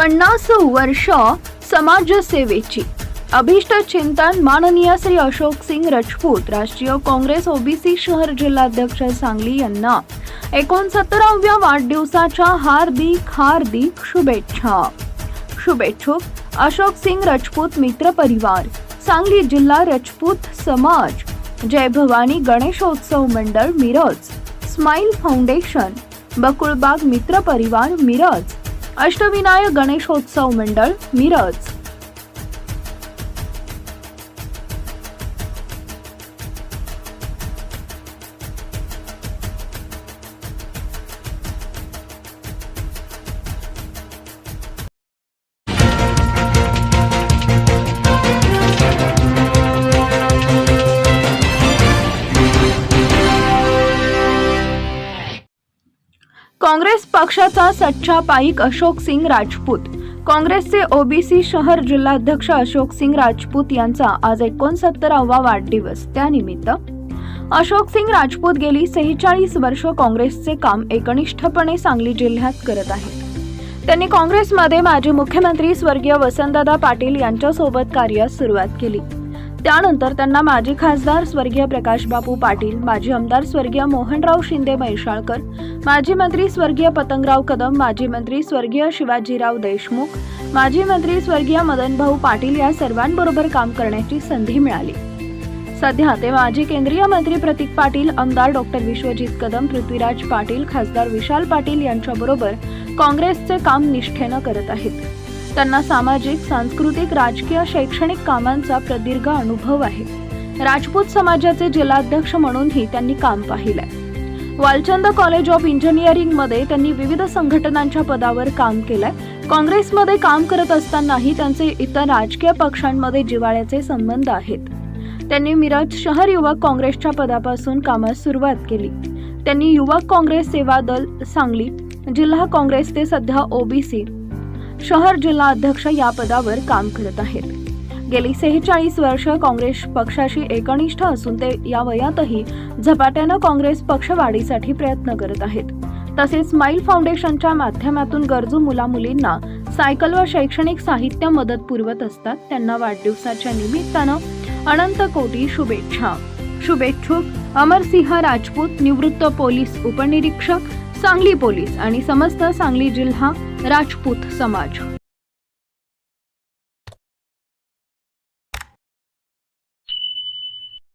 पन्नास वर्ष समाजसेवेची. अभिष्ट चिंतन माननीय श्री अशोक सिंग राजपूत राष्ट्रीय काँग्रेस ओबीसी शहर जिल्हाध्यक्ष सांगली यांना एकोणसत्तराव्या वाढदिवसाच्या हार्दिक हार्दिक शुभेच्छा. शुभेच्छुक अशोक सिंग राजपूत मित्र परिवार सांगली जिल्हा राजपूत समाज. जय भवानी गणेशोत्सव मंडळ मिरज. स्माईल फाउंडेशन बकुळबाग मित्र परिवार मिरज. अष्टविनायक गणेशोत्सव मंडळ मिरज. काँग्रेस पक्षाचा सच्चा पाईक अशोक सिंग राजपूत. काँग्रेसचे ओबीसी शहर जिल्हाध्यक्ष अशोक सिंग राजपूत यांचा आज एकोणसत्तरावा वाढदिवस त्यानिमित्त. अशोक सिंग राजपूत गेली सेहेचाळीस वर्ष काँग्रेसचे काम एकनिष्ठपणे सांगली जिल्ह्यात करत आहेत. त्यांनी काँग्रेसमध्ये माजी मुख्यमंत्री स्वर्गीय वसंतदादा पाटील यांच्यासोबत कार्यास सुरुवात केली. त्यानंतर त्यांना माजी खासदार स्वर्गीय प्रकाशबापू पाटील माजी आमदार स्वर्गीय मोहनराव शिंदे मैशाळकर माजी मंत्री स्वर्गीय पतंगराव कदम माजी मंत्री स्वर्गीय शिवाजीराव देशमुख माजी मंत्री स्वर्गीय मदनभाऊ पाटील या सर्वांबरोबर काम करण्याची संधी मिळाली. सध्या ते माजी केंद्रीय मंत्री प्रतीक पाटील आमदार डॉक्टर विश्वजित कदम पृथ्वीराज पाटील खासदार विशाल पाटील यांच्याबरोबर काँग्रेसचे काम निष्ठेनं करत आहेत. त्यांना सामाजिक सांस्कृतिक राजकीय शैक्षणिक कामांचा प्रदीर्घ अनुभव आहे. राजपूत समाजाचे जिल्हाध्यक्ष म्हणूनही त्यांनी काम पाहिलंय. वालचंद कॉलेज ऑफ इंजिनिअरिंगमध्ये त्यांनी विविध संघटनांच्या पदावर काम केलंय. काँग्रेसमध्ये काम करत असतानाही त्यांचे इतर राजकीय पक्षांमध्ये जिव्हाळ्याचे संबंध आहेत. त्यांनी मिरज शहर युवक काँग्रेसच्या पदापासून कामास सुरुवात केली. त्यांनी युवक काँग्रेस सेवा दल सांगली जिल्हा काँग्रेस ते सध्या ओबीसी शहर जिल्हा अध्यक्ष या पदावर काम करत आहेत. गेली सेहेचाळीस वर्ष काँग्रेस पक्षाशी एकनिष्ठ असून ते या वयातही झपाट्यानं काँग्रेस पक्षवाढीसाठी प्रयत्न करत आहेत. तसेच स्माईल फाउंडेशनच्या माध्यमातून गरजू मुलामुलींना सायकल व शैक्षणिक साहित्य मदत पुरवत असतात. त्यांना वाढदिवसाच्या निमित्तानं अनंत कोटी शुभेच्छा. शुभेच्छुक अमरसिंह राजपूत निवृत्त पोलीस उपनिरीक्षक सांगली पोलीस आणि समस्त सांगली जिल्हा राजपूत समाज.